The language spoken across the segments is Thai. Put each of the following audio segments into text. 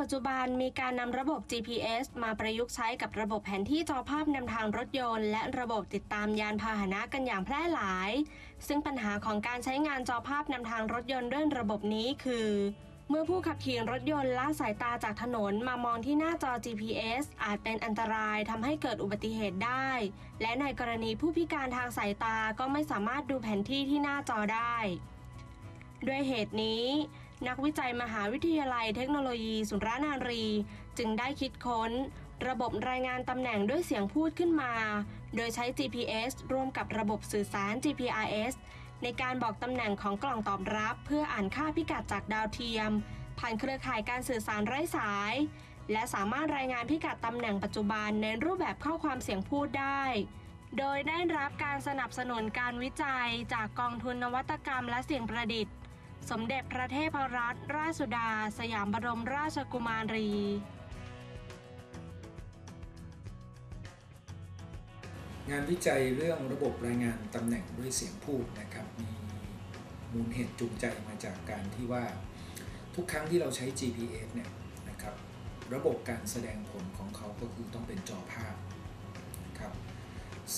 ปัจจุบันมีการนำระบบ GPS มาประยุกต์ใช้กับระบบแผนที่จอภาพนำทางรถยนต์ และระบบติดตามยานพาหนะกันอย่างแพร่หลาย ซึ่งปัญหาของการใช้งานจอภาพนำทางรถยนต์ด้วยระบบนี้คือเมื่อผู้ขับขี่รถยนต์ละสายตาจากถนนมามองที่หน้าจอ GPS อาจเป็นอันตรายทำให้เกิดอุบัติเหตุได้ และในกรณีผู้พิการทางสายตาก็ไม่สามารถดูแผนที่ที่หน้าจอได้ ด้วยเหตุนี้ นักวิจัยมหาวิทยาลัยเทคโนโลยีสุรนารี จึงได้คิดค้น ระบบรายงานตำแหน่งด้วยเสียงพูดขึ้นมา โดยใช้ GPS ร่วมกับระบบสื่อสาร GPRS ในการบอกตำแหน่งของกล่องตอบรับ เพื่ออ่านค่าพิกัดจากดาวเทียม ผ่านเครือข่ายการสื่อสารไร้สาย และสามารถรายงานพิกัดตำแหน่งปัจจุบันในรูปแบบข้อความเสียงพูดได้โดยได้รับการสนับสนุนการวิจัยจากกองทุนนวัตกรรมและเสียงประดิษฐ์ สมเด็จพระเทพรัตนราชสุดา สยามบรมราชกุมารี งานวิจัยเรื่องระบบรายงานตำแหน่งด้วยเสียงพูดนะครับ มีมูลเหตุจูงใจมาจากการที่ว่าทุกครั้งที่เราใช้ GPS เนี่ยนะครับระบบการแสดงผลของเขาก็คือต้องเป็นจอภาพนะครับ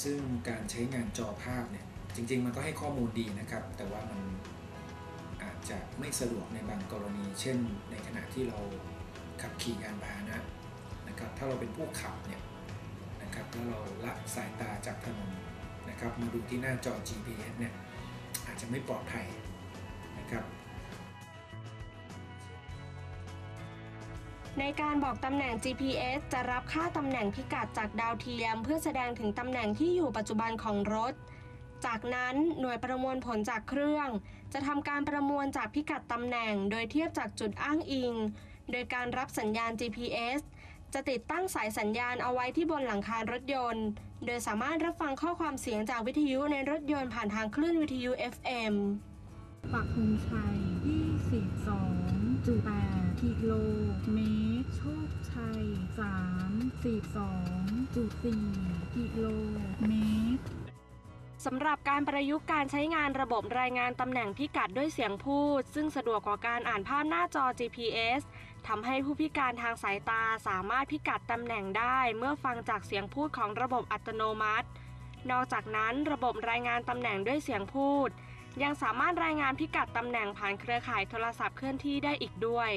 ซึ่งการใช้งานจอภาพเนี่ยจริง ๆ มันก็ให้ข้อมูลดีนะครับ แต่ว่ามัน จะไม่สะดวกในบางกรณี เช่น ในขณะที่เราขับขี่ยานพาหนะนะครับ ถ้าเราเป็นผู้ขับเนี่ยนะครับแล้วเราละสายตาจากถนนนะครับ มาดูที่หน้าจอ GPS เนี่ยอาจจะไม่ปลอดภัยนะครับในการบอกตำแหน่ง GPS จะรับค่าตำแหน่งพิกัดจากดาวเทียม เพื่อแสดงถึงตำแหน่งที่อยู่ปัจจุบันของรถ จากนั้นหน่วยประมวลผลจากเครื่อง จะทำการประมวลจากพิกัดตำแหน่ง โดยเทียบจากจุดอ้างอิง โดยการรับสัญญาณ GPS จะติดตั้งสายสัญญาณเอาไว้ที่บนหลังคารถยนต์ โดยสามารถรับฟังข้อความเสียงจากวิทยุในรถยนต์ผ่านทางคลื่นวิทยุ FM ปักธงชัย 22.8 กิโลเมตร โชคชัย 32.4 กิโลเมตร สำหรับการประยุกต์การใช้งานระบบรายงานตำแหน่งพิกัดด้วยเสียงพูด ซึ่งสะดวกกว่าการอ่านภาพหน้าจอ GPS ทำให้ผู้พิการทางสายตาสามารถพิกัดตำแหน่งได้เมื่อฟังจากเสียงพูดของระบบอัตโนมัติ นอกจากนั้นระบบรายงานตำแหน่งด้วยเสียงพูด ยังสามารถรายงานพิกัดตำแหน่งผ่านเครือข่ายโทรศัพท์เคลื่อนที่ได้อีกด้วย